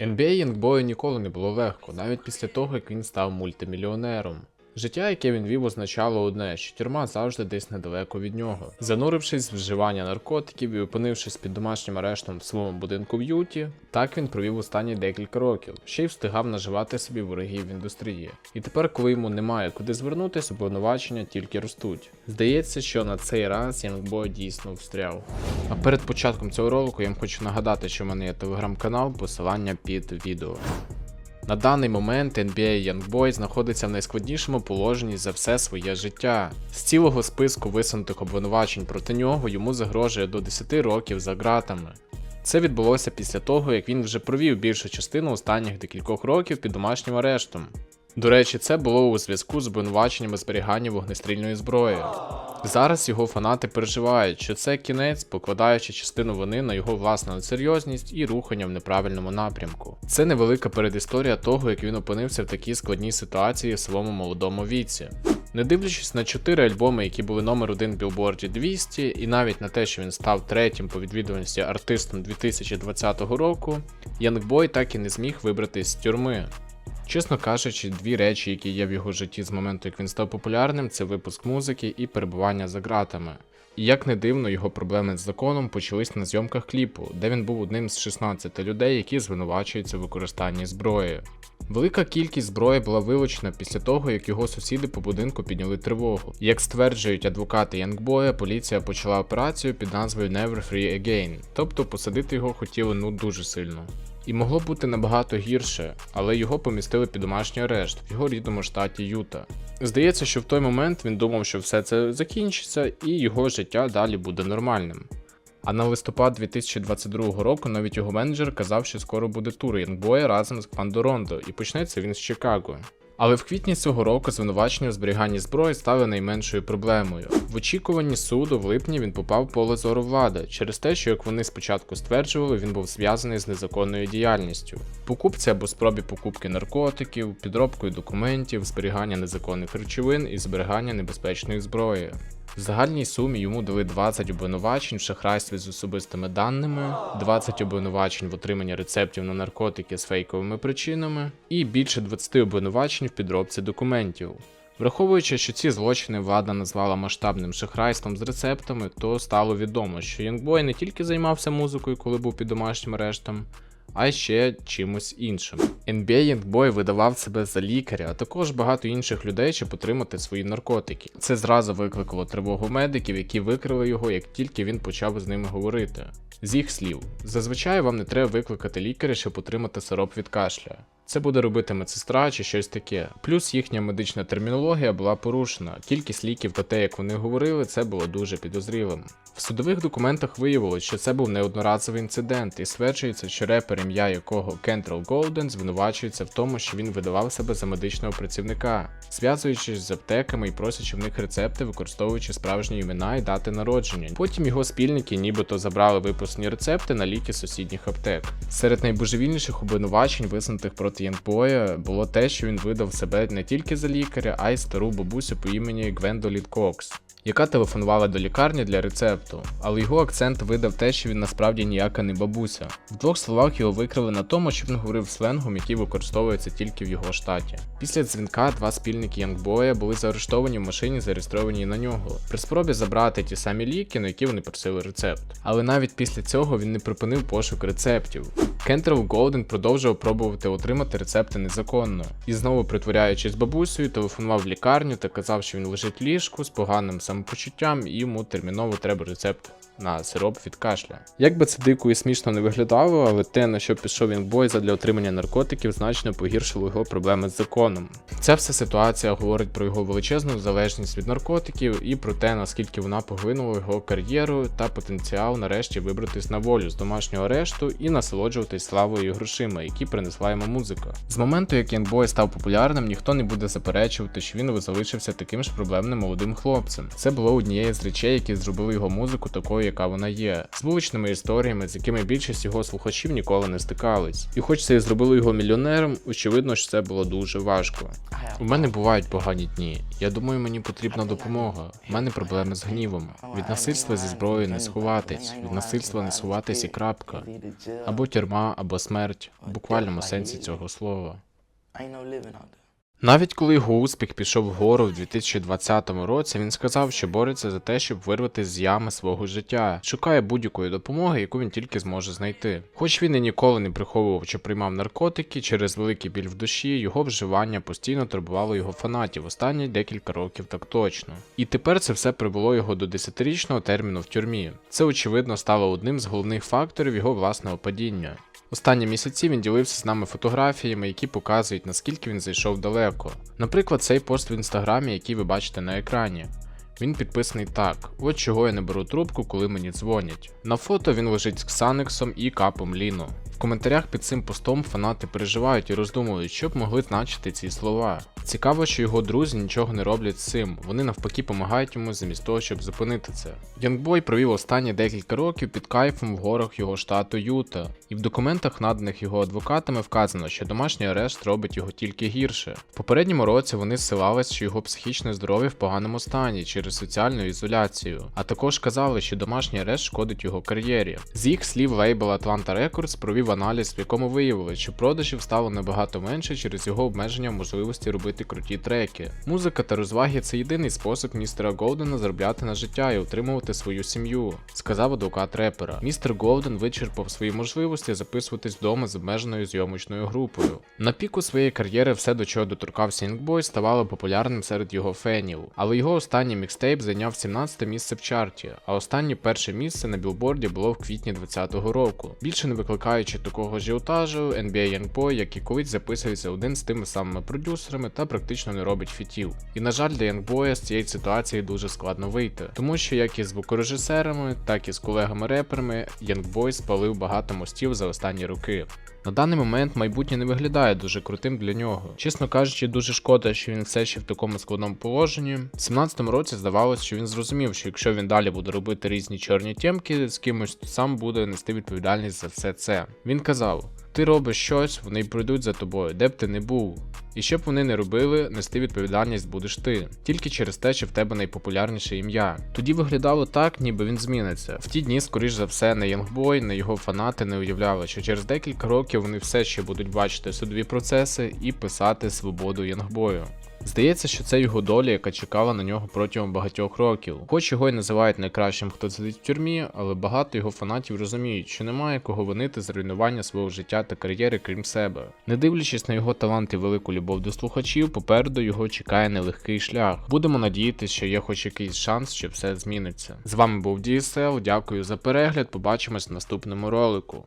NBA Youngboy ніколи не було легко, навіть після того, як він став мультимільйонером. Життя, яке він вів, означало одне, що тюрма завжди десь недалеко від нього. Занурившись в вживання наркотиків і опинившись під домашнім арештом в своєму будинку в Юті, так він провів останні декілька років, ще й встигав наживати собі ворогів в індустрії. І тепер, коли йому немає куди звернутися, обвинувачення тільки ростуть. Здається, що на цей раз Youngboy дійсно встряв. А перед початком цього ролику я вам хочу нагадати, що в мене є телеграм-канал, посилання під відео. На даний момент NBA Youngboy знаходиться в найскладнішому положенні за все своє життя. З цілого списку висунутих обвинувачень проти нього йому загрожує до 10 років за ґратами. Це відбулося після того, як він вже провів більшу частину останніх декількох років під домашнім арештом. До речі, це було у зв'язку з обвинуваченнями зберігання вогнестрільної зброї. Зараз його фанати переживають, що це кінець, покладаючи частину вини на його власну несерйозність і рухання в неправильному напрямку. Це невелика передісторія того, як він опинився в такій складній ситуації в своєму молодому віці. Не дивлячись на чотири альбоми, які були номер один в білборді 200, і навіть на те, що він став третім по відвідуваності артистом 2020 року, Янгбой так і не зміг вибратись з тюрми. Чесно кажучи, дві речі, які є в його житті з моменту, як він став популярним, це випуск музики і перебування за ґратами. І як не дивно, його проблеми з законом почались на зйомках кліпу, де він був одним з 16 людей, які звинувачуються в використанні зброї. Велика кількість зброї була вилучена після того, як його сусіди по будинку підняли тривогу. Як стверджують адвокати Янгбоя, поліція почала операцію під назвою Never Free Again, тобто посадити його хотіли ну дуже сильно. І могло бути набагато гірше, але його помістили під домашній арешт в його рідному штаті Юта. Здається, що в той момент він думав, що все це закінчиться і його життя далі буде нормальним. А на листопад 2022 року навіть його менеджер казав, що скоро буде тур Янгбоя разом з Пандорондо, і почнеться він з Чикаго. Але в квітні цього року звинувачення у зберіганні зброї стали найменшою проблемою. В очікуванні суду в липні він попав в поле зору влади через те, що як вони спочатку стверджували, він був зв'язаний з незаконною діяльністю, покупці або спробі покупки наркотиків, підробкою документів, зберігання незаконних речовин і зберігання небезпечної зброї. В загальній сумі йому дали 20 обвинувачень в шахрайстві з особистими даними, 20 обвинувачень в отриманні рецептів на наркотики з фейковими причинами і більше 20 обвинувачень в підробці документів. Враховуючи, що ці злочини влада назвала масштабним шахрайством з рецептами, то стало відомо, що Янгбой не тільки займався музикою, коли був під домашнім арештом, а ще чимось іншим. NBA Youngboy видавав себе за лікаря, а також багато інших людей, щоб отримати свої наркотики. Це зразу викликало тривогу медиків, які викрили його, як тільки він почав з ними говорити. З їх слів, зазвичай вам не треба викликати лікаря, щоб отримати сироп від кашля. Це буде робити медсестра чи щось таке. Плюс їхня медична термінологія була порушена. Кількість ліків та те, як вони говорили, це було дуже підозрілим. В судових документах виявилось, що це був неодноразовий інцидент, і стверджується, що репер, ім'я якого Кентрел Голден звинувачується в тому, що він видавав себе за медичного працівника, зв'язуючись з аптеками і просячи в них рецепти, використовуючи справжні імена і дати народження. Потім його спільники нібито забрали випускні рецепти на ліки сусідніх аптек. Серед найбожевільніших обвинувачень, висунутих проти Янбоя, було те, що він видав себе не тільки за лікаря, а й стару бабусю по імені Гвендолін Кокс. Яка телефонувала до лікарні для рецепту, але його акцент видав те, що він насправді ніяка не бабуся. В двох словах його викрили на тому, що він говорив сленгом, який використовується тільки в його штаті. Після дзвінка два спільники Янгбоя були заарештовані в машині, зареєстрованій на нього, при спробі забрати ті самі ліки, на які вони просили рецепт. Але навіть після цього він не припинив пошук рецептів. Кентрел Голден продовжував пробувати отримати рецепти незаконно і знову притворяючись бабусею, телефонував в лікарню та казав, що він лежить в ліжку з поганим самопочуттям і йому терміново треба рецепт на сироп від кашля. Як би це дико і смішно не виглядало, але те, на що пішов він бой задля отримання наркотиків, значно погіршило його проблеми з законом. Ця вся ситуація говорить про його величезну залежність від наркотиків і про те, наскільки вона поглинула його кар'єру та потенціал нарешті вибратись на волю з домашнього арешту і насолоджуватись славою і грошима, які принесла йому музика. З моменту, як Янбой став популярним, ніхто не буде заперечувати, що він залишився таким ж проблемним молодим хлопцем. Це було однією з речей, які зробили його музику такою, яка вона є, з вуличними історіями, з якими більшість його слухачів ніколи не стикались. І хоч це і зробило його мільйонером, очевидно, що це було дуже важко. У мене бувають погані дні. Я думаю, мені потрібна допомога. У мене проблеми з гнівом. Від насильства зі зброєю не сховатись, від насильства не сховатись і крапка. Або тюрма, або смерть, в буквальному сенсі цього слова. Навіть коли його успіх пішов вгору в 2020 році, він сказав, що бореться за те, щоб вирвати з ями свого життя, шукає будь-якої допомоги, яку він тільки зможе знайти. Хоч він і ніколи не приховував, що приймав наркотики, через великий біль в душі його вживання постійно турбувало його фанатів останні декілька років так точно. І тепер це все привело його до 10-річного терміну в тюрмі. Це очевидно стало одним з головних факторів його власного падіння. Останні місяці він ділився з нами фотографіями, які показують, наскільки він зайшов далеко. Наприклад, цей пост в інстаграмі, який ви бачите на екрані. Він підписаний так: от чого я не беру трубку, коли мені дзвонять. На фото він лежить з Ксанексом і капом Ліну. Коментарях під цим постом фанати переживають і роздумують, що б могли значити ці слова. Цікаво, що його друзі нічого не роблять з цим, вони навпаки допомагають йому замість того, щоб зупинити це. Янгбой провів останні декілька років під кайфом в горах його штату Юта, і в документах, наданих його адвокатами, вказано, що домашній арешт робить його тільки гірше. В попередньому році вони зсилались, що його психічне здоров'я в поганому стані через соціальну ізоляцію, а також казали, що домашній арешт шкодить його кар'єрі. З їх слів лейбл Atlanta Records провів аналіз, в якому виявили, що продажів стало набагато менше через його обмеження в можливості робити круті треки. Музика та розваги це єдиний спосіб містера Голдена заробляти на життя і утримувати свою сім'ю, сказав адвокат репера. Містер Голден вичерпав свої можливості записуватись вдома з обмеженою зйомочною групою. На піку своєї кар'єри все, до чого доторкався Інгбой, ставало популярним серед його фенів, але його останній мікстейп зайняв 17 місце в чарті, а останнє перше місце на білборді було в квітні 2020 року. Більше не викликаючи такого ажіотажу, NBA Youngboy, як і колись записується один з тими самими продюсерами та практично не робить фітів. І на жаль, для Youngboy з цієї ситуації дуже складно вийти, тому що як і з звукорежисерами, так і з колегами-реперами Youngboy спалив багато мостів за останні роки. На даний момент майбутнє не виглядає дуже крутим для нього. Чесно кажучи, дуже шкода, що він все ще в такому складному положенні. В 17-му році здавалось, що він зрозумів, що якщо він далі буде робити різні чорні тємки з кимось, то сам буде нести відповідальність за все це. Він казав: ти робиш щось, вони прийдуть за тобою, де б ти не був. І щоб вони не робили, нести відповідальність будеш ти, тільки через те, що в тебе найпопулярніше ім'я. Тоді виглядало так, ніби він зміниться. В ті дні, скоріш за все, не Янгбой, не його фанати не уявляли, що через декілька років вони все ще будуть бачити судові процеси і писати свободу Янгбою. Здається, що це його доля, яка чекала на нього протягом багатьох років. Хоч його й називають найкращим, хто сидить в тюрмі, але багато його фанатів розуміють, що немає кого винити за руйнування свого життя та кар'єри, крім себе. Не дивлячись на його талант і велику любов до слухачів, попереду його чекає нелегкий шлях. Будемо надіятися, що є хоч якийсь шанс, що все зміниться. З вами був DSL, дякую за перегляд. Побачимось в наступному ролику.